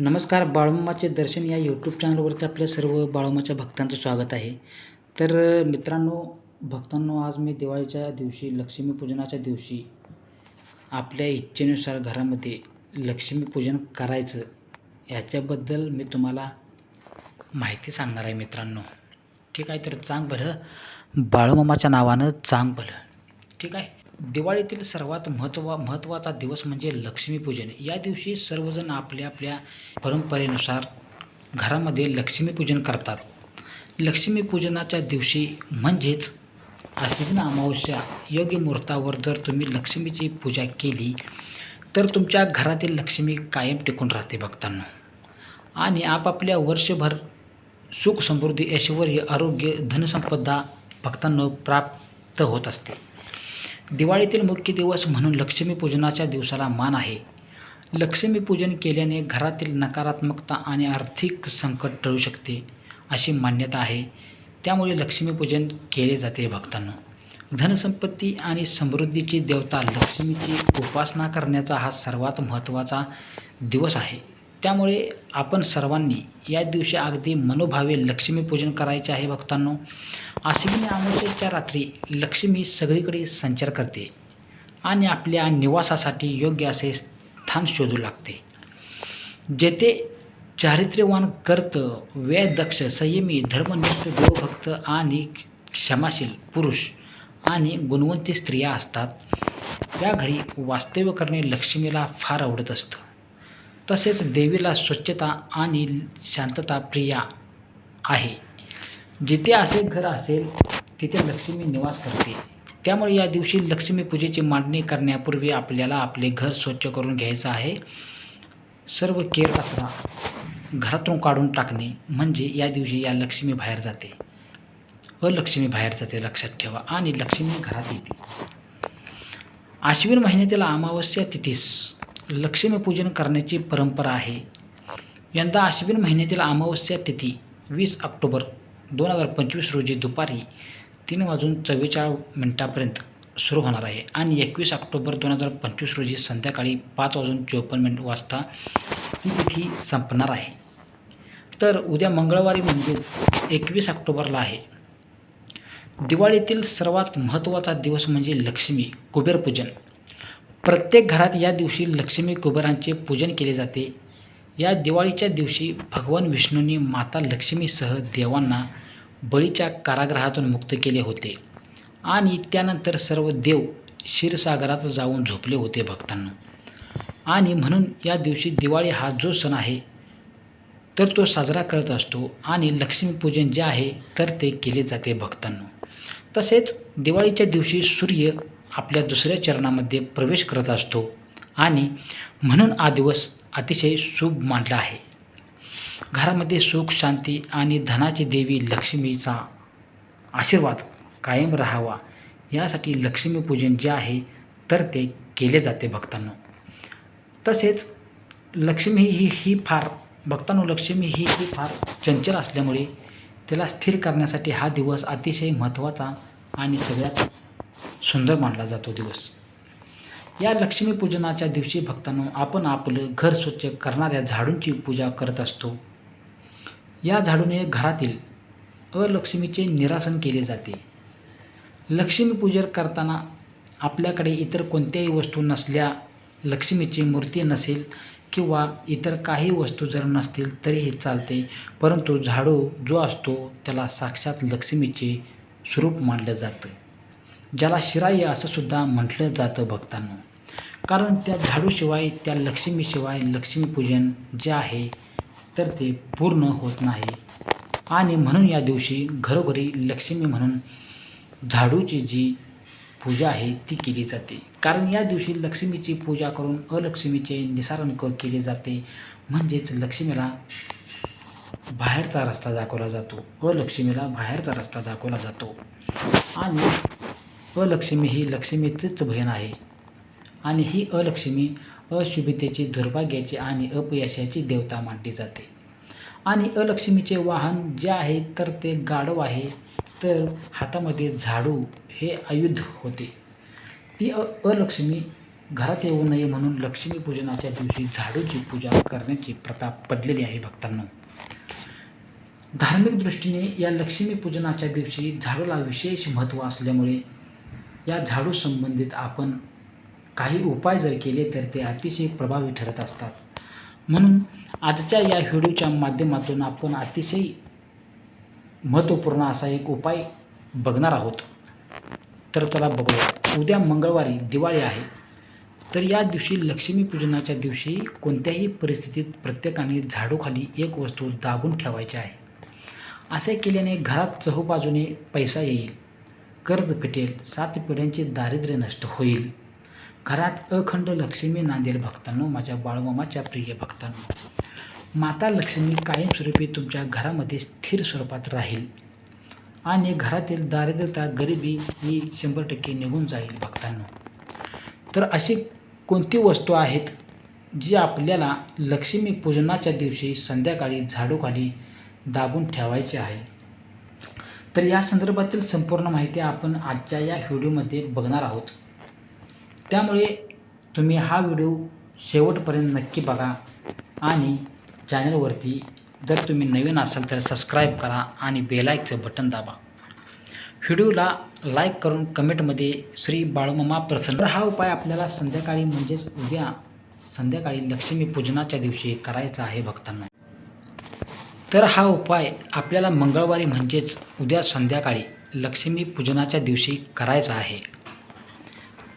नमस्कार बाळूमामाचे दर्शन या यूट्यूब चॅनलवरती आपल्या सर्व बाळूमाच्या भक्तांचं स्वागत आहे. तर मित्रांनो भक्तांनो आज मी दिवाळीच्या दिवशी लक्ष्मीपूजनाच्या दिवशी आपल्या इच्छेनुसार घरामध्ये लक्ष्मीपूजन करायचं ह्याच्याबद्दल मी तुम्हाला माहिती सांगणार आहे मित्रांनो. ठीक आहे तर चांग भलं. बाळूमामाच्या नावानं चांग भलं. ठीक आहे? दिवाळीतील सर्वात महत्त्वा महत्त्वाचा दिवस म्हणजे लक्ष्मीपूजन. या दिवशी सर्वजण आपल्या आपल्या परंपरेनुसार घरामध्ये लक्ष्मीपूजन करतात. लक्ष्मीपूजनाच्या दिवशी म्हणजेच आश्विन अमावस्या योग्य मुहूर्तावर जर तुम्ही लक्ष्मीची पूजा केली तर तुमच्या घरातील लक्ष्मी कायम टिकून राहते भक्तांनो आणि आपापल्या वर्षभर सुख समृद्धी ऐश्वर आरोग्य धनसंपदा भक्तांना प्राप्त होत असते. दिवाळीतील मुख्य दिवस म्हणून लक्ष्मीपूजनाच्या दिवसाला मान आहे. लक्ष्मीपूजन केल्याने घरातील नकारात्मकता आणि आर्थिक संकट टळू शकते अशी मान्यता आहे. त्यामुळे लक्ष्मीपूजन केले जाते भक्तांनो. धनसंपत्ती आणि समृद्धीची देवता लक्ष्मीची उपासना करण्याचा हा सर्वात महत्त्वाचा दिवस आहे. त्यामुळे आपण सर्वांनी या दिवशी अगदी मनोभावे लक्ष्मीपूजन करायचे आहे भक्तांनो. आश्विनी अमावस्येच्या रात्री लक्ष्मी सगळीकडे संचार करते आणि आपल्या निवासासाठी योग्य असे स्थान शोधू लागते. जेथे चारित्र्यवान कर्त वेदक्ष संयमी धर्मनिष्ठ देवभक्त आणि क्षमाशील पुरुष आणि गुणवंती स्त्रिया असतात. त्या घरी वास्तव्य करणे लक्ष्मीला फार आवडत असतं. तसेच देवीला स्वच्छता आणि शांतता प्रिया आहे. जिथे असे घर असेल तिथे लक्ष्मी निवास करते. त्यामुळे या दिवशी लक्ष्मीपूजेची मांडणी करण्यापूर्वी आपल्याला आपले घर स्वच्छ करून घ्यायचं आहे. सर्व केर कचरा घरातून काढून टाकणे म्हणजे या दिवशी या लक्ष्मी बाहेर जाते. अलक्ष्मी बाहेर जाते लक्षात ठेवा. आणि लक्ष्मी घरात येते. आश्विन महिन्यातील अमावस्या तिथीस लक्ष्मीपूजन करण्याची परंपरा आहे. यंदा आश्विन महिन्यातील अमावस्या तिथी वीस ऑक्टोबर दोन हजार पंचवीस रोजी दुपारी तीन वाजून चव्वेचाळीस मिनटापर्यंत सुरू होणार आहे आणि एकवीस ऑक्टोबर दोन हजार पंचवीस रोजी संध्याकाळी पाच वाजून चोपन्न मिनिट वाजता ही तिथी संपणार आहे. तर उद्या मंगळवारी म्हणजेच एकवीस ऑक्टोबरला आहे. दिवाळीतील सर्वात महत्त्वाचा दिवस म्हणजे लक्ष्मी कुबेरपूजन. प्रत्येक घरात या दिवशी लक्ष्मी कुबेरांचे पूजन केले जाते. या दिवाळीच्या दिवशी भगवान विष्णूंनी माता लक्ष्मीसह देवांना बळीच्या कारागृहातून मुक्त केले होते. आणि त्यानंतर सर्व देव क्षीरसागरात जाऊन झोपले होते भक्तांना. आणि म्हणून या दिवशी दिवाळी हा जो सण आहे तर तो साजरा करत असतो आणि लक्ष्मीपूजन जे आहे तर ते केले जाते भक्तांना. तसेच दिवाळीच्या दिवशी सूर्य आपल्या दुसऱ्या चरणामध्ये प्रवेश करत असतो. आणि म्हणून हा दिवस अतिशय शुभ मानला आहे. घरामध्ये सुख शांती आणि धनाची देवी लक्ष्मीचा आशीर्वाद कायम राहावा यासाठी लक्ष्मीपूजन जे आहे तर ते केले जाते भक्तांनो. तसेच लक्ष्मी ही ही फार भक्तांनो लक्ष्मी ही ही फार चंचल असल्यामुळे त्याला स्थिर करण्यासाठी हा दिवस अतिशय महत्त्वाचा आणि सगळ्यात सुंदर मानला जातो दिवस. या लक्ष्मीपूजनाच्या दिवशी भक्तांनो आपण आपलं घर स्वच्छ करणाऱ्या झाडूंची पूजा करत असतो. या झाडूने घरातील अलक्ष्मीचे निरासन केले जाते. लक्ष्मीपूजन करताना आपल्याकडे इतर कोणत्याही वस्तू नसल्या लक्ष्मीची मूर्ती नसेल किंवा इतर काही वस्तू जर नसतील तरीही चालते परंतु झाडू जो असतो त्याला साक्षात लक्ष्मीचे स्वरूप मानलं जातं. ज्याला शिराई असंसुद्धा म्हटलं जातं भक्तांनो. कारण त्या झाडूशिवाय त्या लक्ष्मीशिवाय लक्ष्मीपूजन जे आहे तर ते पूर्ण होत नाही. आणि म्हणून या दिवशी घरोघरी लक्ष्मी म्हणून झाडूची जी पूजा आहे ती केली जाते. कारण या दिवशी लक्ष्मीची पूजा करून अलक्ष्मीचे निसारण क केले जाते. म्हणजेच लक्ष्मीला बाहेरचा रस्ता दाखवला जातो. अलक्ष्मीला बाहेरचा रस्ता दाखवला जातो. आणि अलक्ष्मी ही लक्ष्मीचीच बहीण आहे. आणि ही अलक्ष्मी अशुभितेची दुर्भाग्याची आणि अपयशाची देवता मानली जाते. आणि अलक्ष्मीचे वाहन जे आहे तर ते गाढव आहे तर हातामध्ये झाडू हे आयुध होते. ती अ अलक्ष्मी घरात येऊ नये म्हणून लक्ष्मीपूजनाच्या दिवशी झाडूची पूजा करण्याची प्रथा पडलेली आहे भक्तांना. धार्मिक दृष्टीने या लक्ष्मीपूजनाच्या दिवशी झाडूला विशेष महत्त्व असल्यामुळे या झाडू संबंधित आपण काही उपाय जर केले तर ते अतिशय प्रभावी ठरत असतात. म्हणून आजच्या या व्हिडिओच्या माध्यमातून आपण अतिशय महत्त्वपूर्ण असा एक उपाय बघणार आहोत. तर चला बघूया. उद्या मंगळवारी दिवाळी आहे. तर या दिवशी लक्ष्मीपूजनाच्या दिवशी कोणत्याही परिस्थितीत प्रत्येकाने झाडूखाली एक वस्तू दाबून ठेवायची आहे. असे केल्याने घरात चहूबाजूने पैसा येईल. कर्ज फिटेल सात पिढ्यांचे दारिद्र्य नष्ट होईल. घरात अखंड लक्ष्मी नांदेल भक्तांनो माझ्या बाळमामाच्या प्रिय भक्तांनो. माता लक्ष्मी कायमस्वरूपी तुमच्या घरामध्ये स्थिर स्वरूपात राहील आणि घरातील दारिद्र्यता गरिबी ही शंभर टक्के निघून जाईल भक्तांनो. तर अशी कोणती वस्तू आहेत जी आपल्याला लक्ष्मी पूजनाच्या दिवशी संध्याकाळी झाडूखाली दाबून ठेवायची आहे? तर या संदर्भातील संपूर्ण माहिती आपण आजच्या या व्हिडिओमध्ये बघणार आहोत. त्यामुळे तुम्ही हा व्हिडिओ शेवटपर्यंत नक्की बघा आणि चॅनलवरती जर तुम्ही नवीन असाल तर सबस्क्राईब करा आणि बेलाईकचं बटन दाबा. व्हिडिओला लाईक करून कमेंटमध्ये श्री बाळमामा प्रसन्न. तर हा उपाय आपल्याला संध्याकाळी म्हणजेच उद्या संध्याकाळी लक्ष्मीपूजनाच्या दिवशी करायचा आहे भक्तांना. तर हा उपाय आपल्याला मंगळवारी म्हणजेच उद्या संध्याकाळी लक्ष्मीपूजनाच्या दिवशी करायचा आहे.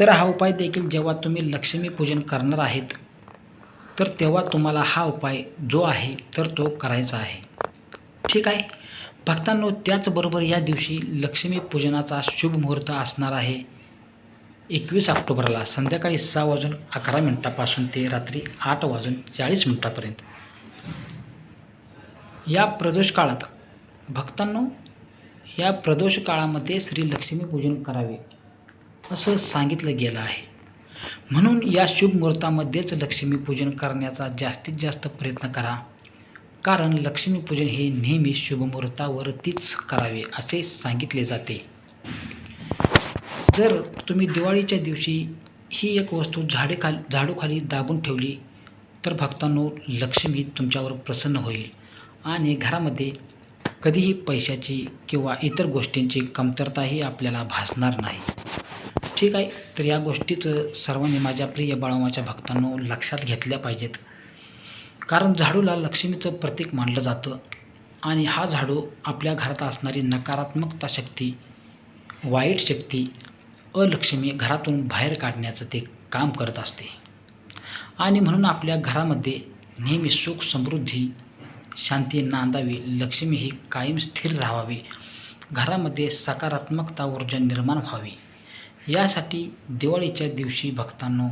तर हा उपाय देखील जेव्हा तुम्ही लक्ष्मीपूजन करणार आहेत तर तेव्हा तुम्हाला हा उपाय जो आहे तर तो करायचा आहे. ठीक आहे? भक्तांनो त्याचबरोबर या दिवशी लक्ष्मीपूजनाचा शुभ मुहूर्त असणार आहे. एकवीस ऑक्टोबरला संध्याकाळी सहा वाजून अकरा मिनटापासून ते रात्री आठ वाजून चाळीस मिनटापर्यंत. या प्रदोष काळात भक्तांनो या प्रदोष काळामध्ये श्री लक्ष्मीपूजन करावे. असं सांगितलं गेलं आहे. म्हणून या शुभ मुहूर्तामध्येच लक्ष्मीपूजन करण्याचा जास्तीत जास्त प्रयत्न करा. कारण लक्ष्मीपूजन हे नेहमी शुभ मुहूर्तावरतीच करावे असे सांगितले जाते. जर तुम्ही दिवाळीच्या दिवशी ही एक वस्तू झाडेखाली झाडूखाली दाबून ठेवली तर भक्तांनो लक्ष्मी तुमच्यावर प्रसन्न होईल आणि घरामध्ये कधीही पैशाची किंवा इतर गोष्टींची कमतरताही आपल्याला भासणार नाही. ठीक आहे. तर या गोष्टीचं सर्वांनी माझ्या प्रिय बाळमाच्या भक्तांनो लक्षात घेतल्या पाहिजेत. कारण झाडूला लक्ष्मीचं प्रतीक मानलं जातं आणि हा झाडू आपल्या घरात असणारी नकारात्मकता शक्ती वाईट शक्ती अलक्ष्मी घरातून बाहेर काढण्याचं ते काम करत असते. आणि म्हणून आपल्या घरामध्ये नेहमी सुख समृद्धी शांती नांदावी लक्ष्मी ही कायम स्थिर राहावी. घरामध्ये सकारात्मकता ऊर्जा निर्माण व्हावी. यासाठी दिवाळीच्या दिवशी भक्तांनो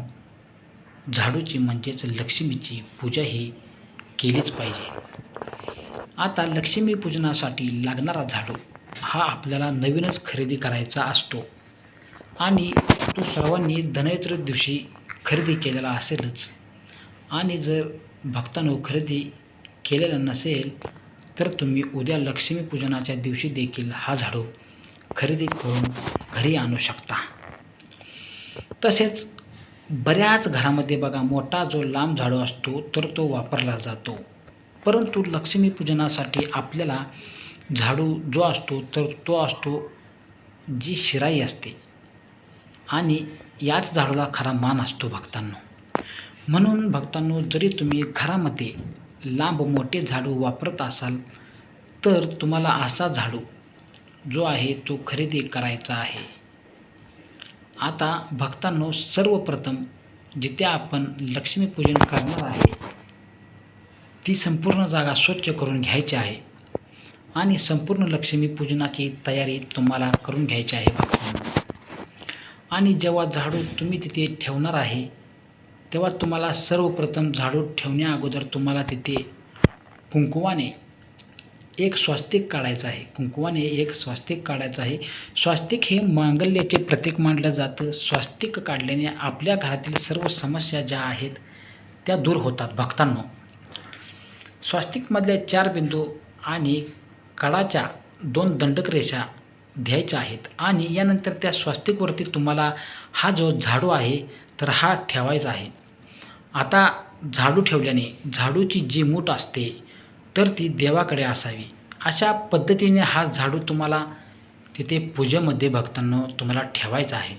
झाडूची म्हणजेच लक्ष्मीची पूजा ही केलीच पाहिजे. आता लक्ष्मीपूजनासाठी लागणारा झाडू हा आपल्याला नवीनच खरेदी करायचा असतो. आणि तो सर्वांनी धनयत्र दिवशी खरेदी केलेला असेलच. आणि जर भक्तांनो खरेदी केलेला नसेल तर तुम्ही उद्या लक्ष्मीपूजनाच्या दिवशी देखील हा झाडू खरेदी करून घरी आणू शकता. तसेच बऱ्याच घरामध्ये बघा मोठा जो लांब झाडू असतो तर तो वापरला जातो. परंतु लक्ष्मीपूजनासाठी आपल्याला झाडू जो असतो तर तो असतो जी शिराई असते. आणि याच झाडूला खरा मान असतो भक्तांनो. म्हणून भक्तांनो जरी तुम्ही घरामध्ये लांब मोठे झाडू वापरत असाल तर तुम्हाला असा झाडू जो आहे तो खरेदी करायचा आहे. आता भक्तांनो सर्वप्रथम जिथे आपण लक्ष्मीपूजन करणार आहे ती संपूर्ण जागा स्वच्छ करून घ्यायची आहे आणि संपूर्ण लक्ष्मीपूजनाची तयारी तुम्हाला करून घ्यायची आहे भक्तांना. आणि जेव्हा झाडू तुम्ही तिथे ठेवणार आहे तेव्हा तुम्हाला सर्वप्रथम झाडू ठेवण्या अगोदर तुम्हाला तिथे कुंकुवाने एक स्वास्तिक काढायचं आहे. कुंकवाने एक स्वास्तिक काढायचं आहे. स्वास्तिक हे मांगल्याचे प्रतीक मानलं जातं. स्वास्तिक काढल्याने आपल्या घरातील सर्व समस्या ज्या आहेत त्या दूर होतात भक्तांनो. स्वास्तिकमधल्या चार बिंदू आणि कडाच्या दोन दंडक रेषा द्यायच्या आहेत आणि यानंतर त्या स्वास्तिकवरती तुम्हाला हा जो झाडू आहे तर हा ठेवायचा आहे. आता झाडू ठेवल्याने झाडूची जी मूठ असते तर ती देवाकडे असावी. अशा पद्धतीने हा झाडू तुम्हाला तिथे पूजेमध्ये भक्तांनो तुम्हाला ठेवायचा आहे.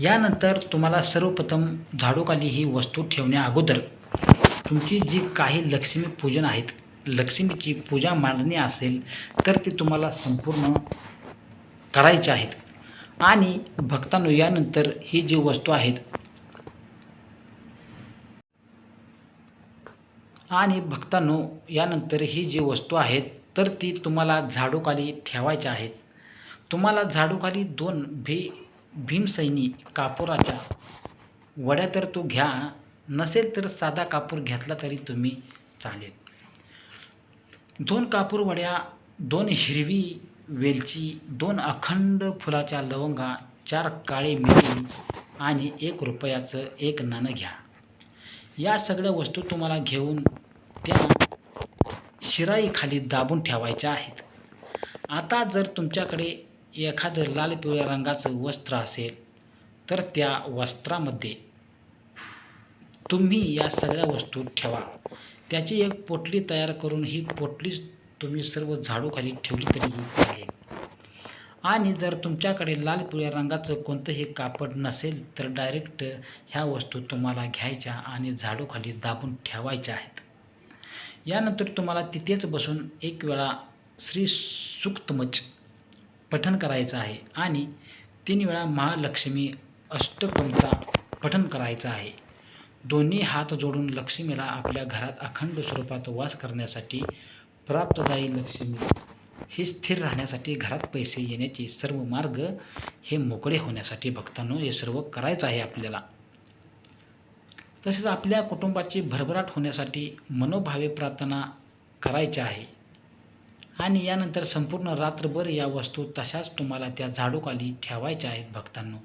यानंतर तुम्हाला सर्वप्रथम झाडूखाली ही वस्तू ठेवण्या अगोदर तुमची जी काही लक्ष्मी पूजन आहेत लक्ष्मीची पूजा मांडणी असेल तर ती तुम्हाला संपूर्ण करायची आहेत. आणि भक्तांनो यानंतर ही जी वस्तू आहेत आणि भक्तांनो यानंतर ही जी वस्तू आहेत तर ती तुम्हाला झाडूखाली ठेवायच्या आहेत. तुम्हाला झाडूखाली दोन भे भीमसैनी कापुराच्या वड्या तर तो घ्या नसेल तर साधा कापूर घेतला तरी तुम्ही चालेल. दोन कापूर वड्या दोन हिरवी वेलची दोन अखंड फुलाच्या लवंगा चार काळे मिरी आणि एक रुपयाचं एक नाणं घ्या. या सगळ्या वस्तू तुम्हाला घेऊन त्या शिराईखाली दाबून ठेवायच्या आहेत. आता जर तुमच्याकडे एखादं लाल पिवळ्या रंगाचं वस्त्र असेल तर त्या वस्त्रामध्ये तुम्ही या सगळ्या वस्तू ठेवा. त्याची एक पोटली तयार करून ही पोटली तुम्ही सर्व झाडूखाली ठेवली तरीही चालेल. आणि जर तुमच्याकडे लाल पिवळ्या रंगाचं कोणतंही कापड नसेल तर डायरेक्ट ह्या वस्तू तुम्हाला घ्यायच्या आणि झाडूखाली दाबून ठेवायच्या आहेत. यानंतर तुम्हाला तिथेच बसून एक वेळा श्री सुक्तमच पठन करायचं आहे आणि तीन वेळा महालक्ष्मी अष्टकमचा पठन करायचं आहे. दोन्ही हात जोडून लक्ष्मीला आपल्या घरात अखंड स्वरूपात वास करण्यासाठी प्राप्तदायी लक्ष्मी. हे स्थिर राहण्यासाठी घरात पैसे येण्याचे सर्व मार्ग हे मोकळे होण्यासाठी भक्तांनो हे सर्व करायचं आहे आपल्याला. तसेच आपल्या कुटुंबाची भरभराट होण्यासाठी मनोभावे प्रार्थना करायची आहे. आणि यानंतर संपूर्ण रात्रभर या वस्तू तशाच तुम्हाला त्या झाडूखाली ठेवायच्या आहेत भक्तांनो.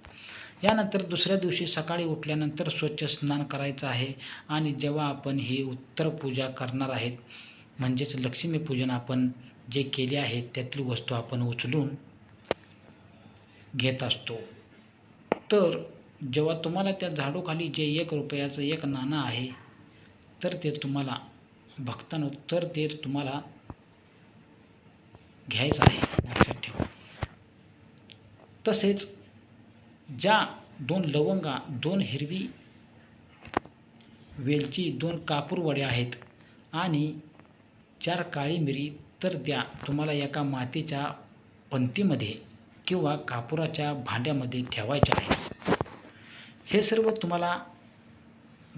यानंतर दुसऱ्या दिवशी सकाळी उठल्यानंतर स्वच्छ स्नान करायचं आहे आणि जेव्हा आपण ही उत्तर पूजा करणार आहेत म्हणजेच लक्ष्मीपूजन आपण जे केले आहे त्यातील वस्तू आपण उचलून घेत असतो. तर जेव्हा तुम्हाला त्या झाडूखाली जे एक रुपयाचं एक नाणं आहे तर ते तुम्हाला भक्तांनो तर ते तुम्हाला घ्यायचं आहे. लक्षात ठेवा. तसेच ज्या दोन लवंगा दोन हिरवी वेलची दोन कापूरवड्या आहेत आणि चार काळी मिरी तर द्या तुम्हाला एका मातीच्या पंतीमध्ये किंवा कापुराच्या भांड्यामध्ये ठेवायच्या आहेत. हे सर्व तुम्हाला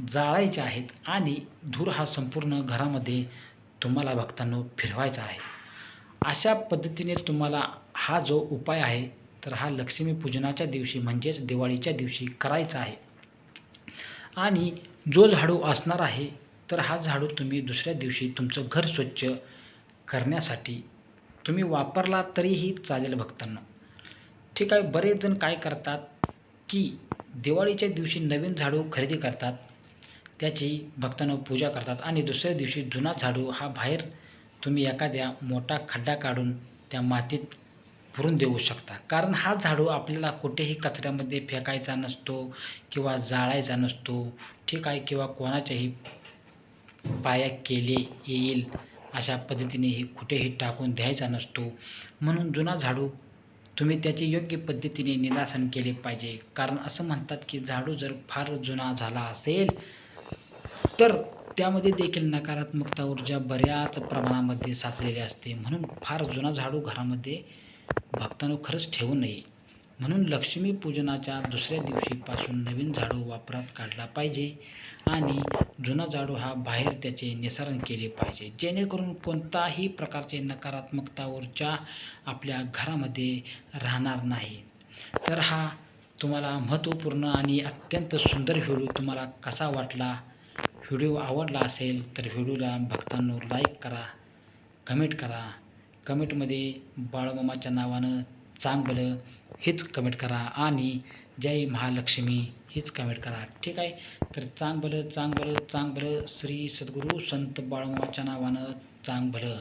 जाळायचे आहेत आणि धूर हा संपूर्ण घरामध्ये तुम्हाला भक्तांनो फिरवायचा आहे. अशा पद्धतीने तुम्हाला हा जो उपाय आहे तर हा लक्ष्मीपूजनाच्या दिवशी म्हणजेच दिवाळीच्या दिवशी करायचा आहे. आणि जो झाडू असणार आहे तर हा झाडू तुम्ही दुसऱ्या दिवशी तुमचं घर स्वच्छ करण्यासाठी तुम्ही वापरला तरीही चालेल भक्तांना. ठीक आहे बरेच जण काय करतात की दिवाळीच्या दिवशी नवीन झाडू खरेदी करतात त्याची भक्तांना पूजा करतात आणि दुसऱ्या दिवशी जुना झाडू हा बाहेर तुम्ही एखाद्या मोठा खड्डा काढून त्या मातीत पुरून देऊ शकता. कारण हा झाडू आपल्याला कुठेही कचऱ्यामध्ये फेकायचा नसतो किंवा जाळायचा नसतो. ठीक आहे किंवा कोणाच्याही पाया केले येईल अशा पद्धतीने हे कुठेही टाकून द्यायचा नसतो. म्हणून जुना झाडू तुम्ही त्याचे योग्य पद्धतीने निरासन केले पाहिजे. कारण असं म्हणतात की झाडू जर फार जुना झाला असेल तर त्यामध्ये देखील नकारात्मकता ऊर्जा बऱ्याच प्रमाणामध्ये साचलेली असते. म्हणून फार जुना झाडू घरामध्ये भक्तांनो खरंच ठेवू नये. म्हणून लक्ष्मीपूजनाच्या दुसऱ्या दिवशीपासून नवीन झाडू वापरात काढला पाहिजे. आणि जुना झाडू हा बाहेर त्याचे निसारण केले पाहिजे. जेणेकरून कोणताही प्रकारचे नकारात्मकता ऊर्जा आपल्या घरामध्ये राहणार नाही. तर हा तुम्हाला महत्त्वपूर्ण आणि अत्यंत सुंदर व्हिडिओ तुम्हाला कसा वाटला व्हिडिओ आवडला असेल तर व्हिडिओला भक्तांनो लाईक करा कमेंट करा. कमेंटमध्ये बाळमामाच्या नावानं चांगलं हेच कमेंट करा आणि जय महालक्ष्मी. हेच कमेंट करा. ठीक आहे? तर चांग भलं चांग भलं चांग भलं. श्री सद्गुरू संत बाळमाच्या नावानं चांग भलं.